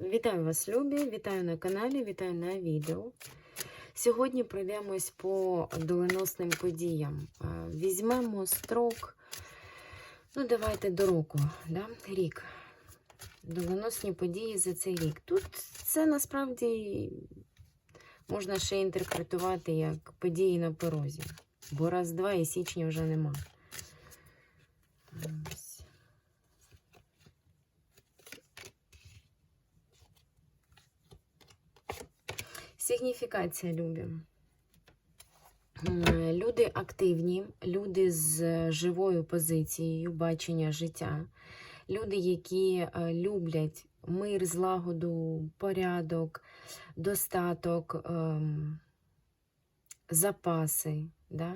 Вітаю вас, любі! Вітаю на каналі, вітаю на відео. Сьогодні пройдемось по доленосним подіям. Е, Візьмемо строк, ну, давайте до року, да? рік. Доленосні події за цей рік. Тут це насправді можна ще інтерпретувати як події на порозі. Бо раз-два і січня вже нема. Сигніфікація любі. Люди активні, люди з живою позицією бачення життя, люди, які е, люблять мир, злагоду, порядок, достаток, ем, запаси, да?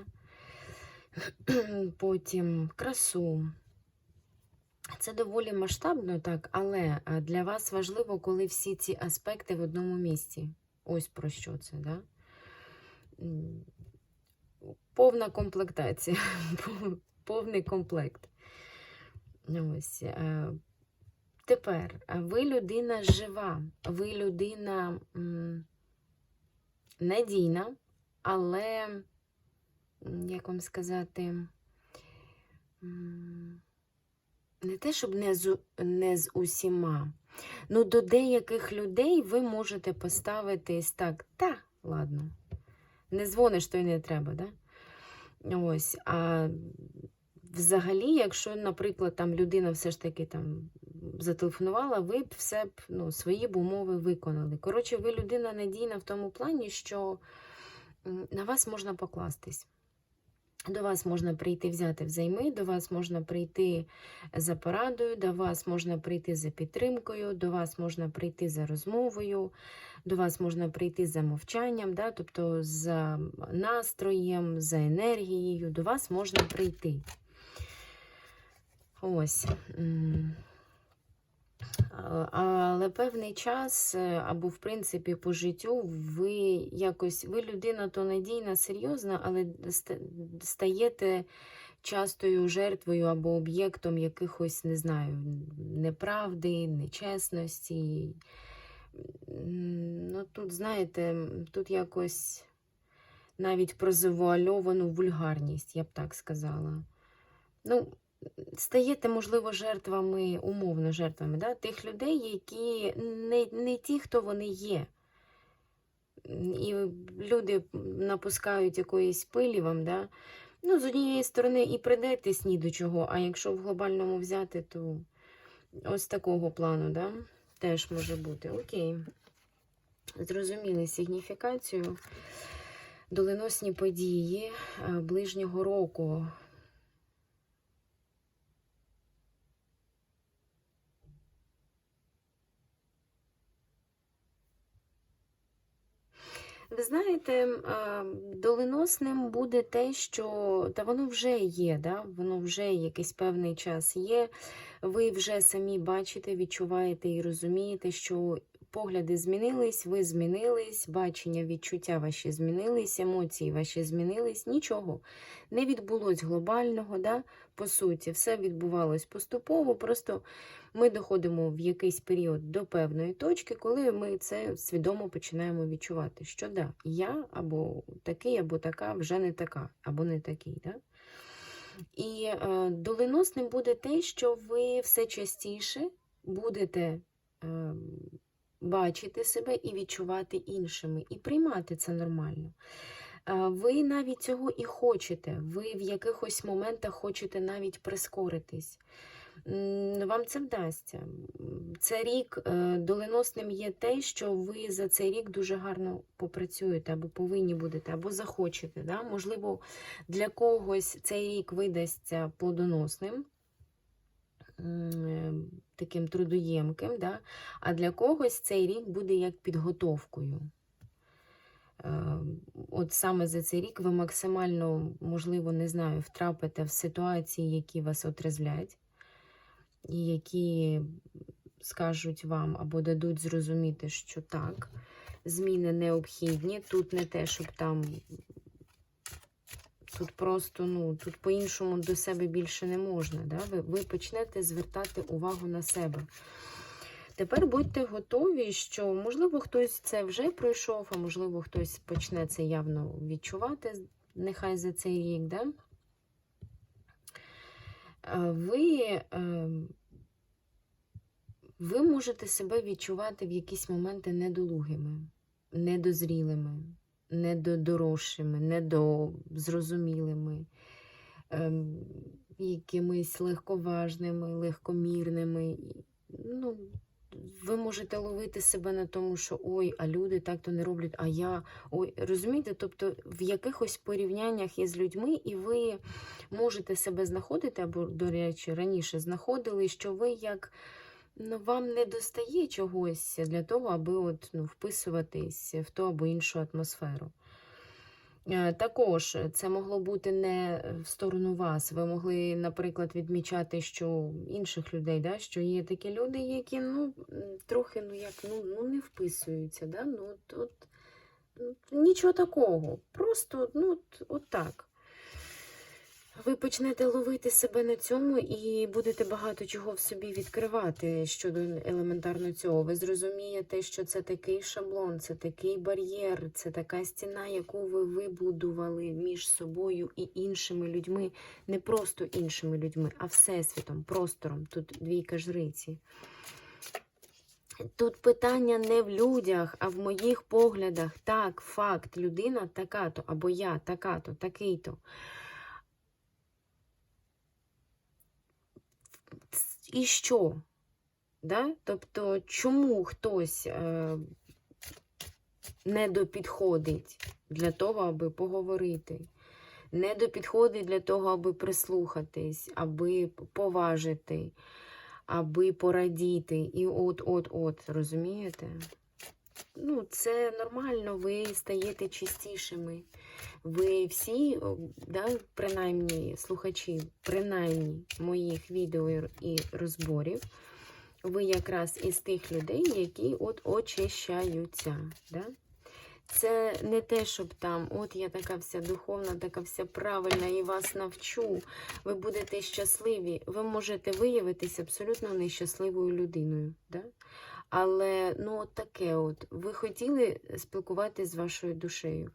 потім красу. Це доволі масштабно, так, але е, для вас важливо, коли всі ці аспекти в одному місці. Ось про що це, да? Повна комплектація, повний комплект. Ось. е, Тепер ви людина жива, ви людина надійна, але, як вам сказати, не те, щоб не з, не з усіма. Ну, до деяких людей ви можете поставитись так, та, ладно, не дзвониш, то й не треба, да? Ось, а взагалі, якщо, наприклад, там людина все ж таки там зателефонувала, ви б все б ну, свої б умови виконали. Коротше, ви людина надійна в тому плані, що на вас можна покластись. До вас можна прийти взяти взайми, до вас можна прийти за порадою, до вас можна прийти за підтримкою, до вас можна прийти за розмовою, до вас можна прийти за мовчанням, да? тобто за настроєм, за енергією, до вас можна прийти. Ось. Але певний час, е, або, в принципі, по життю, ви якось, ви людина то надійна, серйозна, але стаєте частою жертвою або об'єктом якихось, не знаю, неправди, нечесності. Ну, тут, знаєте, тут якось навіть про завуальовану вульгарність, я б так сказала. Ну, стаєте, можливо, жертвами, умовно жертвами, да? тих людей, які не, не ті, хто вони є. І люди напускають якоїсь пилі вам, да? ну, з однієї сторони, і придетесь ні до чого, а якщо в глобальному взяти, то ось такого плану, да? теж може бути. Окей. Зрозуміли сигніфікацію. Доленосні події е, ближнього року. Знаєте, доленосним буде те, що та воно вже є, да? воно вже якийсь певний час є. Ви вже самі бачите, відчуваєте і розумієте, що погляди змінились, ви змінились, бачення, відчуття ваші змінились, емоції ваші змінились. Нічого не відбулось глобального, да? по суті, все відбувалось поступово. Просто ми доходимо в якийсь період до певної точки, коли ми це свідомо починаємо відчувати, що да, я або такий, або така вже не така, або не такий. Да? І е, доленосним буде те, що ви все частіше будете е, бачити себе і відчувати іншими, і приймати це нормально. Е, Ви навіть цього і хочете. Ви в якихось моментах хочете навіть прискоритись. Вам це вдасться. Це рік е, доленосним є те, що ви за цей рік дуже гарно попрацюєте, або повинні будете, або захочете. Да? Можливо, для когось цей рік видасться плодоносним, таким трудоємким, да? а для когось цей рік буде як підготовкою. Е, От саме за цей рік ви максимально, можливо, не знаю, втрапите в ситуації, які вас отрезвлять, і які скажуть вам або дадуть зрозуміти, що так, зміни необхідні. Тут не те, щоб там. Тут просто, ну, тут по-іншому до себе більше не можна. Да? Ви, ви почнете звертати увагу на себе. Тепер будьте готові, що, можливо, хтось це вже пройшов, а можливо, хтось почне це явно відчувати, нехай за цей рік, да? Е, ви, ем, ви можете себе відчувати в якісь моменти недолугими, недозрілими, недодорожчими, недозрозумілими, ем, якимись легковажними, легкомірними. Ну, ви можете ловити себе на тому, що ой, а люди так то не роблять, а я. Ой, розумієте? Тобто в якихось порівняннях із людьми, і ви можете себе знаходити, або, до речі, раніше знаходили, що ви як ну, вам не достає чогось для того, аби от, ну, вписуватись в ту або іншу атмосферу. Е, Також це могло бути не в сторону вас. Ви могли, наприклад, відмічати, що інших людей, да, що є такі люди, які ну, трохи ну, як, ну, ну, не вписуються. Да? Ну, от, от, ну, нічого такого. Просто ну, от, от так. Ви почнете ловити себе на цьому і будете багато чого в собі відкривати щодо елементарно цього. Ви зрозумієте, що це такий шаблон, це такий бар'єр, це така стіна, яку ви вибудували між собою і іншими людьми, не просто іншими людьми, а всесвітом, простором. Тут двійка жриці. Тут питання не в людях, а в моїх поглядах. Так, факт, людина така-то, або я така-то, такий-то. І що? Да? Тобто, чому хтось е, не для того, аби поговорити, не допідходить для того, аби прислухатись, аби поважити, аби порадіти. І от-от-от, розумієте? Ну, це нормально, ви стаєте чистішими. Ви всі, да, принаймні слухачі, принаймні моїх відео і розборів, ви якраз із тих людей, які от очищаються. Да? Це не те, щоб там, от я така вся духовна, така вся правильна і вас навчу. Ви будете щасливі. Ви можете виявитися абсолютно нещасливою людиною. Да? Але ну, от таке от, ви хотіли спілкуватися з вашою душею.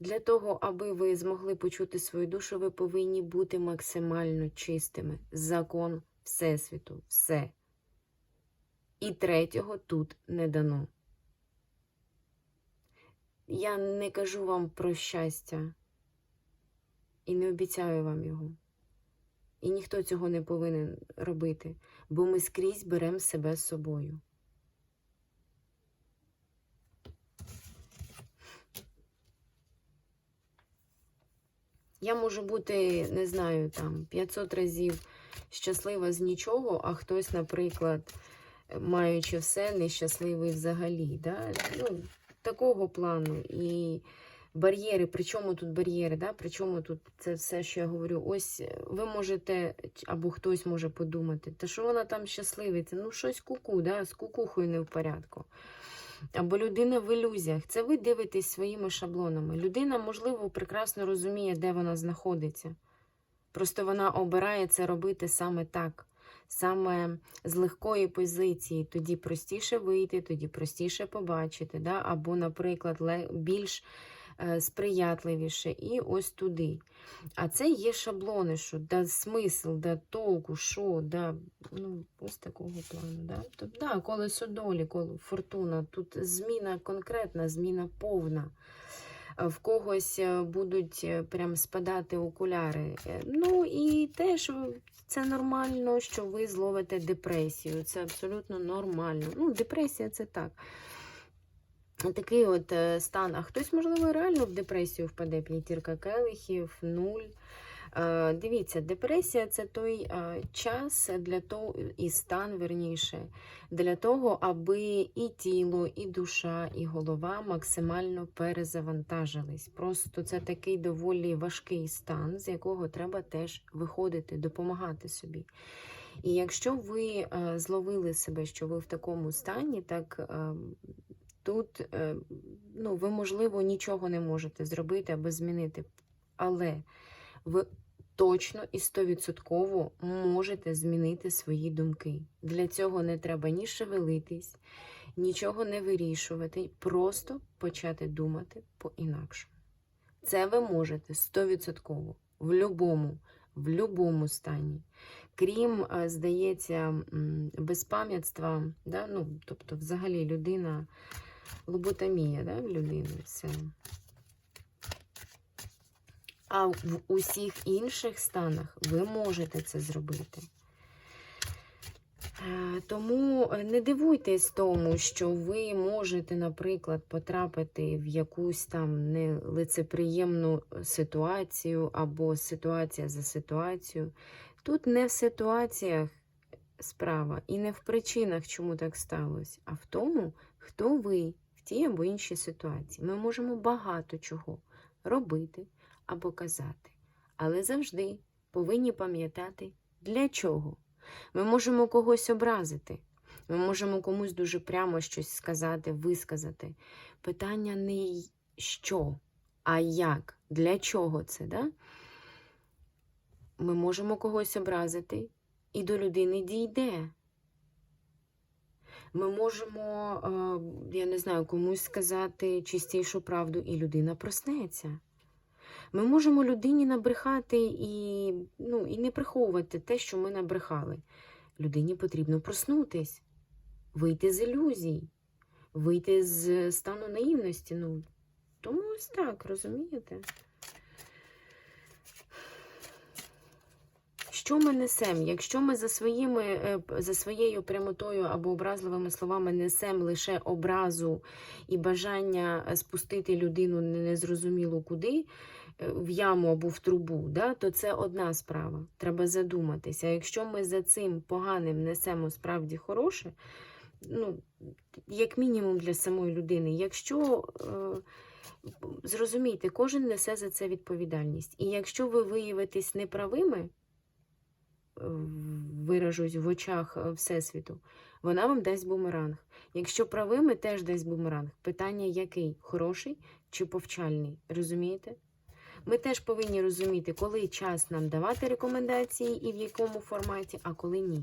Для того, аби ви змогли почути свою душу, ви повинні бути максимально чистими. Закон Всесвіту, все. І третього тут не дано. Я не кажу вам про щастя і не обіцяю вам його. І ніхто цього не повинен робити, бо ми скрізь беремо себе з собою. Я можу бути, не знаю, там 500 разів щаслива з нічого, а хтось, наприклад, маючи все, нещасливий взагалі. Да? Ну, такого плану. І бар'єри, при чому тут бар'єри? Да? При чому тут це все, що я говорю? Ось ви можете, або хтось може подумати, та що вона там щасливиться? Ну, щось куку, да? з кукухою не в порядку. Або людина в ілюзіях. Це ви дивитесь своїми шаблонами. Людина, можливо, прекрасно розуміє, де вона знаходиться. Просто вона обирає це робити саме так, саме з легкої позиції. Тоді простіше вийти, тоді простіше побачити. Да? Або, наприклад, більш сприятливіше і ось туди. А це є шаблони, що да смисл, да толку, що, да, ну, ось такого плану. Да? Тобто, да, колесо долі, коло, фортуна. Тут зміна конкретна, зміна повна. Е, В когось е, будуть е, прям спадати окуляри. Е, Ну і теж це нормально, що ви зловите депресію. Це абсолютно нормально. Ну, депресія це так. Такий от е, стан. А хтось, можливо, реально в депресію впаде. П'ятірка келихів, нуль. Е, Дивіться, депресія це той е, час для того, і стан, верніше, для того, аби і тіло, і душа, і голова максимально перезавантажились. Просто це такий доволі важкий стан, з якого треба теж виходити, допомагати собі. І якщо ви зловили себе, що ви в такому стані, так е, тут е, ну, ви, можливо, нічого не можете зробити або змінити. Але ви точно і стовідсотково можете змінити свої думки. Для цього не треба ні шевелитись, нічого не вирішувати, просто почати думати по-інакшому. Це ви можете стовідсотково, в любому, в любому стані. Крім, е, здається, безпам'ятства, да? ну, тобто, взагалі людина, лоботомія да, в людини, все. А в усіх інших станах ви можете це зробити. Е, Тому е, не дивуйтесь тому, що ви можете, наприклад, потрапити в якусь там нелицеприємну ситуацію або ситуація за ситуацію. Тут не в ситуаціях справа і не в причинах, чому так сталося, а в тому, хто ви в тій або іншій ситуації. Ми можемо багато чого робити або казати, але завжди повинні пам'ятати, для чого. Ми можемо когось образити, ми можемо комусь дуже прямо щось сказати, висказати. Питання не що, а як, для чого це. Да? Ми можемо когось образити, і до людини дійде. Ми можемо, е, я не знаю, комусь сказати чистішу правду, і людина проснеться. Ми можемо людині набрехати і, ну, і не приховувати те, що ми набрехали. Людині потрібно проснутись, вийти з ілюзій, вийти з стану наївності. Ну, тому ось так, розумієте? Що ми несемо? Якщо ми за, своїми, е, за своєю прямотою або образливими словами несемо лише образу і бажання спустити людину незрозуміло куди, е, в яму або в трубу, да, то це одна справа. Треба задуматися. Якщо ми за цим поганим несемо справді хороше, ну, як мінімум для самої людини, якщо е, зрозумійте, кожен несе за це відповідальність. І якщо ви виявитесь неправими, виражусь в очах е, Всесвіту, вона вам дасть бумеранг. Якщо правими, теж дасть бумеранг. Питання який? Хороший чи повчальний? Розумієте? Ми теж повинні розуміти, коли час нам давати рекомендації і в якому форматі, а коли ні.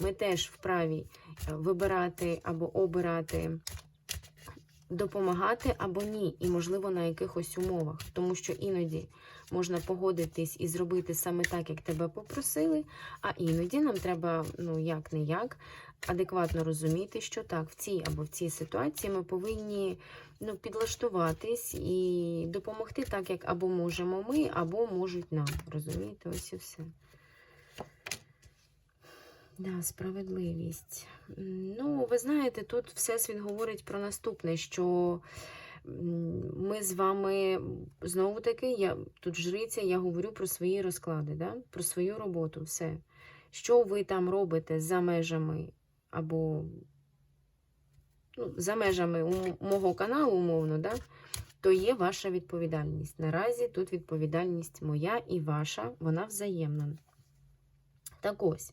Ми теж вправі е, вибирати або обирати, допомагати або ні, і, можливо, на якихось умовах. Тому що іноді можна погодитись і зробити саме так, як тебе попросили, а іноді нам треба, ну як не як, адекватно розуміти, що так, в цій або в цій ситуації ми повинні ну, підлаштуватись і допомогти так, як або можемо ми, або можуть нам. Розумієте, ось і все. Да, справедливість. Ну, ви знаєте, тут Всесвіт говорить про наступне, що ми з вами знову таки, я тут жриця, я говорю про свої розклади, да? про свою роботу, все. Що ви там робите за межами або ну, за межами мого каналу, умовно, да? то є ваша відповідальність. Наразі тут відповідальність моя і ваша, вона взаємна. Так ось.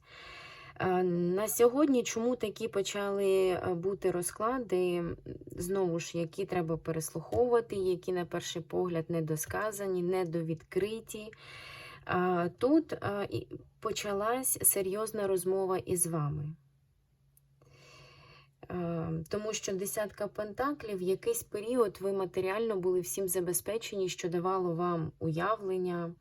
Е, На сьогодні чому такі почали е, бути розклади, знову ж, які треба переслуховувати, які, на перший погляд, недосказані, недовідкриті. Е, Тут почалась серйозна розмова із вами. Тому що десятка пентаклів в якийсь період ви матеріально були всім забезпечені, що давало вам уявлення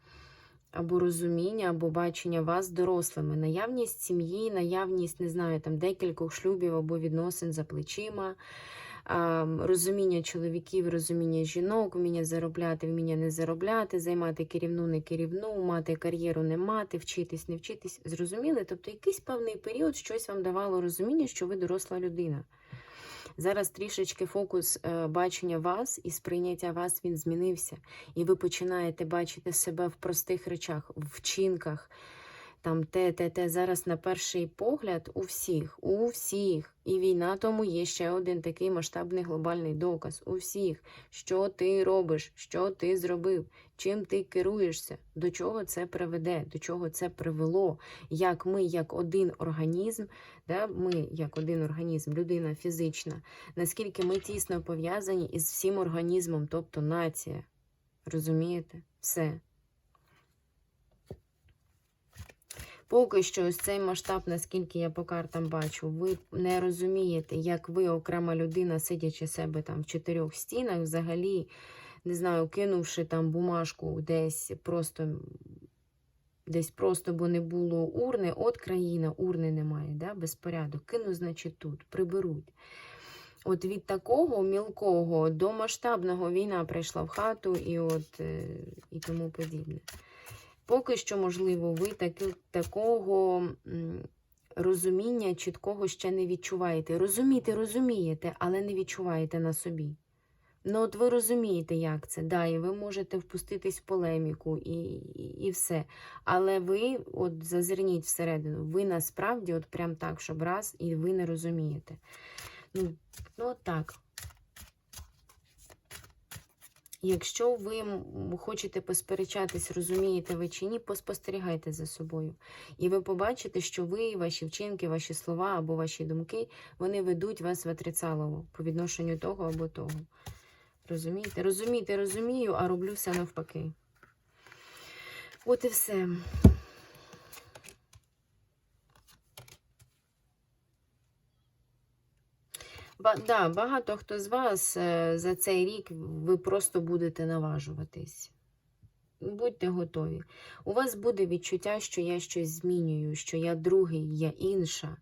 або розуміння, або бачення вас дорослими. Наявність сім'ї, наявність, не знаю, там декількох шлюбів або відносин за плечима, розуміння чоловіків, розуміння жінок, вміння заробляти, вміння не заробляти, займати керівну, не керівну, мати кар'єру, не мати, вчитись, не вчитись. Зрозуміли? Тобто якийсь певний період щось вам давало розуміння, що ви доросла людина. Зараз трішечки фокус е, бачення вас і сприйняття вас він змінився. І ви починаєте бачити себе в простих речах, в вчинках. Там те, те, те. Зараз на перший погляд у всіх, у всіх. І війна тому є ще один такий масштабний глобальний доказ. У всіх, що ти робиш, що ти зробив, чим ти керуєшся, до чого це приведе, до чого це привело. Як ми, як один організм, да, ми, як один організм, людина фізична, наскільки ми тісно пов'язані із всім організмом, тобто нація. Розумієте? Все. Поки що ось цей масштаб, наскільки я по картам бачу, ви не розумієте, як ви, окрема людина, сидячи себе там в чотирьох стінах, взагалі, не знаю, кинувши там бумажку десь просто, десь просто, бо не було урни, от країна, урни немає, да? безпорядок. Кину, значить, тут, приберуть. От від такого мілкого до масштабного війна прийшла в хату і от е, і тому подібне. Поки що, можливо, ви таки, такого розуміння чіткого ще не відчуваєте. Розумієте, розумієте, але не відчуваєте на собі. Ну, от ви розумієте, як це. Да, і ви можете впуститись в полеміку і, і, і все. Але ви, от зазирніть всередину, ви насправді, от прям так, щоб раз, і ви не розумієте. Ну, ну от так. Якщо ви хочете посперечатись, розумієте ви чи ні, поспостерігайте за собою. І ви побачите, що ви, ваші вчинки, ваші слова або ваші думки, вони ведуть вас в отрицалово по відношенню того або того. Розумієте? Розумієте, розумію, а роблю все навпаки. От і все. Ба, да, багато хто з вас е, за цей рік ви просто будете наважуватись. Будьте готові. У вас буде відчуття, що я щось змінюю, що я другий, я інша,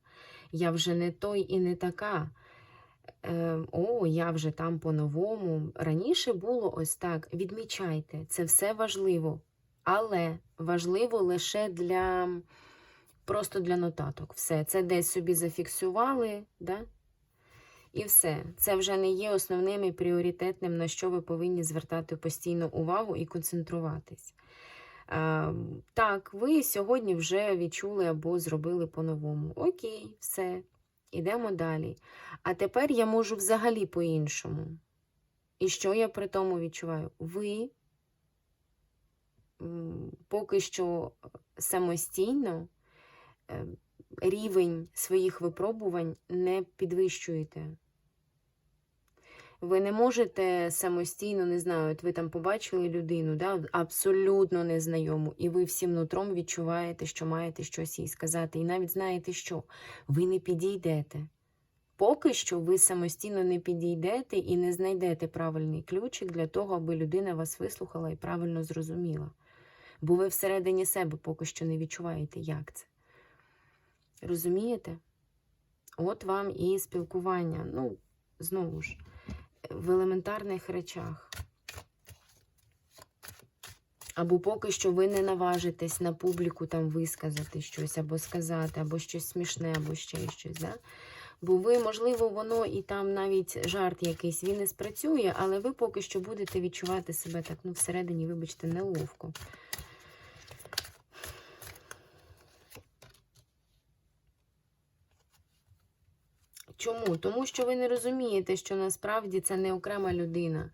я вже не той і не така. Е, о, я вже там по-новому. Раніше було ось так. Відмічайте, це все важливо. Але важливо лише для просто для нотаток. Все, це десь собі зафіксували, да? І все. Це вже не є основним і пріоритетним, на що ви повинні звертати постійно увагу і концентруватись. Так, ви сьогодні вже відчули або зробили по-новому. Окей, все, ідемо далі. А тепер я можу взагалі по-іншому. І що я при тому відчуваю? Ви поки що самостійно е, рівень своїх випробувань не підвищуєте. Ви не можете самостійно, не знаю, от ви там побачили людину, да, абсолютно незнайому, і ви всім нутром відчуваєте, що маєте щось їй сказати. І навіть знаєте що, ви не підійдете. Поки що ви самостійно не підійдете і не знайдете правильний ключик для того, аби людина вас вислухала і правильно зрозуміла. Бо ви всередині себе поки що не відчуваєте, як це. Розумієте? От вам і спілкування. Ну, знову ж, в елементарних речах. Або поки що ви не наважитесь на публіку там висказати щось, або сказати, або щось смішне, або ще щось. Да? Бо ви, можливо, воно і там навіть жарт якийсь він не спрацює, але ви поки що будете відчувати себе так, ну, всередині, вибачте, неловко. Чому? Тому що ви не розумієте, що насправді це не окрема людина,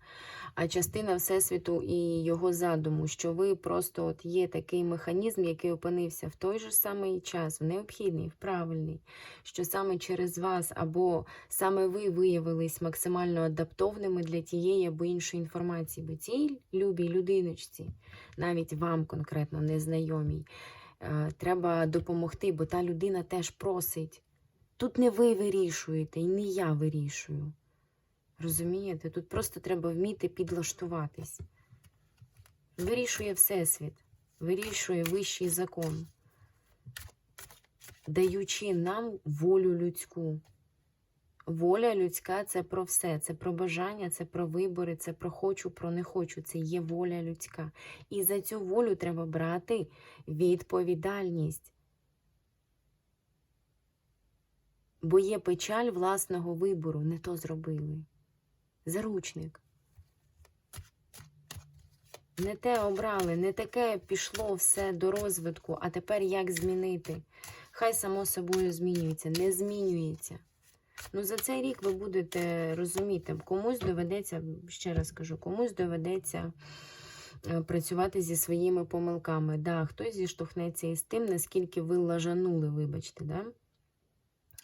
а частина Всесвіту і його задуму, що ви просто от є такий механізм, який опинився в той же самий час, в необхідний, в правильний, що саме через вас або саме ви виявились максимально адаптовними для тієї або іншої інформації, бо цій любій людиночці, навіть вам конкретно незнайомій, е, треба допомогти, бо та людина теж просить. Тут не ви вирішуєте, і не я вирішую. Розумієте? Тут просто треба вміти підлаштуватись. Вирішує Всесвіт, вирішує вищий закон, даючи нам волю людську. Воля людська це про все. Це про бажання, це про вибори, це про хочу, про не хочу. Це є воля людська. І за цю волю треба брати відповідальність. Бо є печаль власного вибору, не то зробили. Заручник. Не те обрали, не таке пішло все до розвитку, а тепер як змінити? Хай само собою змінюється, не змінюється. Ну, за цей рік ви будете розуміти, комусь доведеться, ще раз кажу, комусь доведеться е, працювати зі своїми помилками. Да, хтось зіштовхнеться із тим, наскільки ви лажанули, вибачте, да?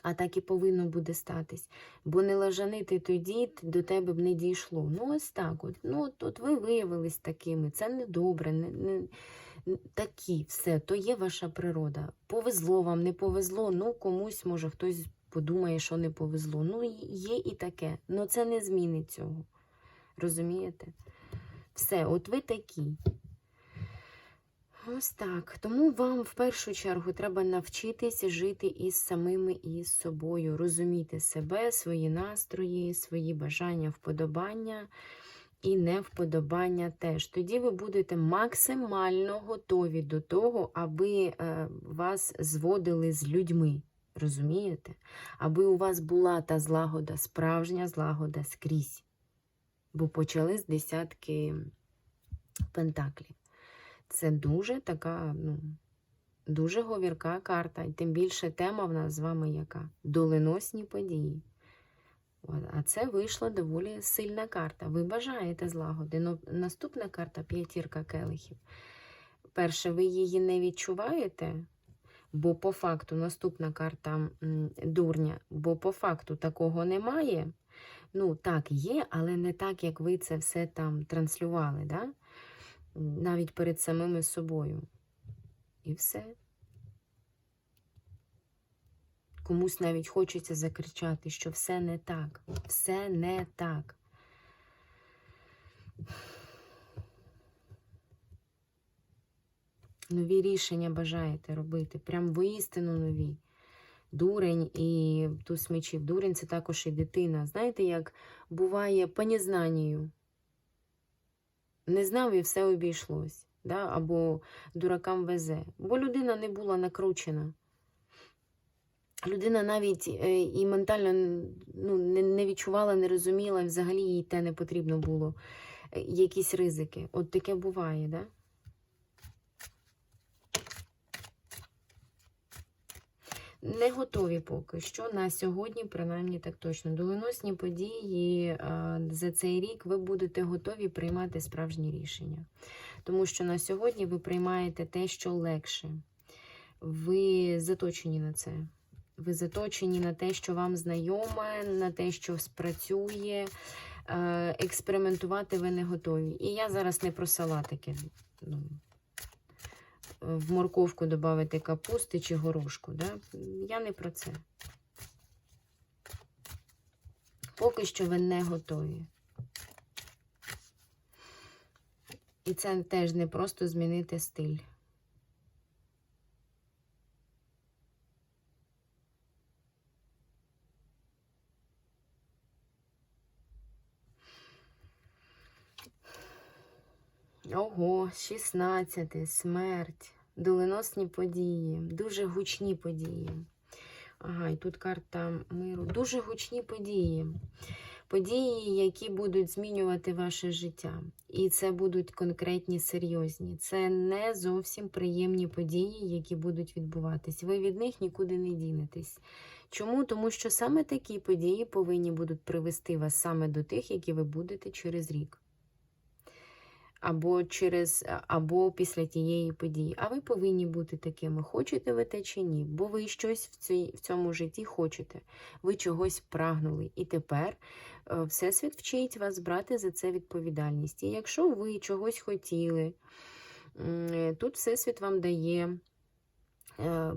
А так і повинно буде статись. Бо не лажанити тоді до тебе б не дійшло. Ну, ось так. от. Ну, от, от ви виявились такими. Це не добре. Не, не, Такі, все, то є ваша природа. Повезло вам, не повезло, ну комусь, може, хтось подумає, що не повезло. Ну, є і таке. Ну це не змінить цього. Розумієте? Все, от ви такі. Ось так. Тому вам в першу чергу треба навчитись жити із самими і з собою, розуміти себе, свої настрої, свої бажання, вподобання і невподобання теж. Тоді ви будете максимально готові до того, аби е, вас зводили з людьми. Розумієте? Аби у вас була та злагода, справжня злагода скрізь. Бо почали з десятки пентаклів. Це дуже така, ну, дуже говірка карта. І тим більше тема в нас з вами яка? Доленосні події. А це вийшла доволі сильна карта. Ви бажаєте злагоди. Ну, наступна карта п'ятірка келихів. Перше, ви її не відчуваєте, бо по факту наступна карта дурня, бо по факту такого немає. Ну, так, є, але не так, як ви це все там транслювали, да? Навіть перед самими собою. І все. Комусь навіть хочеться закричати, що все не так, все не так. Нові рішення бажаєте робити, прям воістину нові. Дурень і туз мечів. Дурень це також і дитина. Знаєте, як буває по незнанню. Не знав і все обійшлось. Да? Або дуракам везе. Бо людина не була накручена. Людина навіть е, і ментально ну, не, відчувала, не розуміла, взагалі їй те не потрібно було. Е, Якісь ризики. От таке буває, да? Не готові поки що на сьогодні, принаймні так точно. Доленосні події е, за цей рік ви будете готові приймати справжні рішення. Тому що на сьогодні ви приймаєте те, що легше. Ви заточені на це. Ви заточені на те, що вам знайоме, на те, що спрацює. Е, Експериментувати ви не готові. І я зараз не про салатики. В морковку додати капусти чи горошку. Да? Я не про це. Поки що ви не готові. І це теж не просто змінити стиль. Ого, 16, смерть, доленосні події, дуже гучні події. Ага, і тут карта миру. Дуже гучні події. Події, які будуть змінювати ваше життя. І це будуть конкретні, серйозні. Це не зовсім приємні події, які будуть відбуватись. Ви від них нікуди не дінетесь. Чому? Тому що саме такі події повинні будуть привести вас саме до тих, які ви будете через рік або через, або після тієї події. А ви повинні бути такими, хочете ви те чи ні, бо ви щось в, цій, в цьому житті хочете, ви чогось прагнули. І тепер е, Всесвіт вчить вас брати за це відповідальність. І якщо ви чогось хотіли, тут Всесвіт вам дає. е,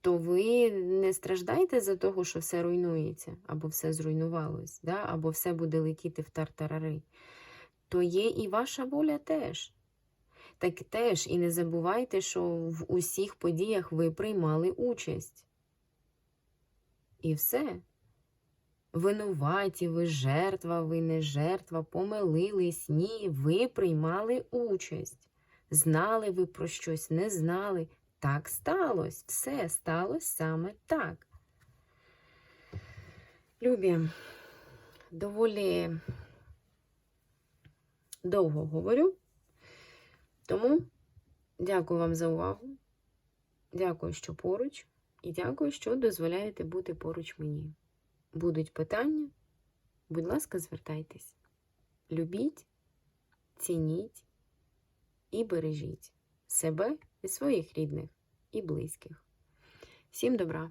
То ви не страждаєте за того, що все руйнується, або все зруйнувалось, да? або все буде летіти в тартарари то є і ваша воля теж. Так теж і не забувайте, що в усіх подіях ви приймали участь. І все. Винуваті, ви жертва, ви не жертва, помилились, ні, ви приймали участь. Знали ви про щось, не знали. Так сталося. Все сталося саме так. Любі, доволі довго говорю. Тому дякую вам за увагу. Дякую, що поруч, і дякую, що дозволяєте бути поруч мені. Будуть питання, будь ласка, звертайтесь. Любіть, цініть і бережіть себе і своїх рідних і близьких. Всім добра!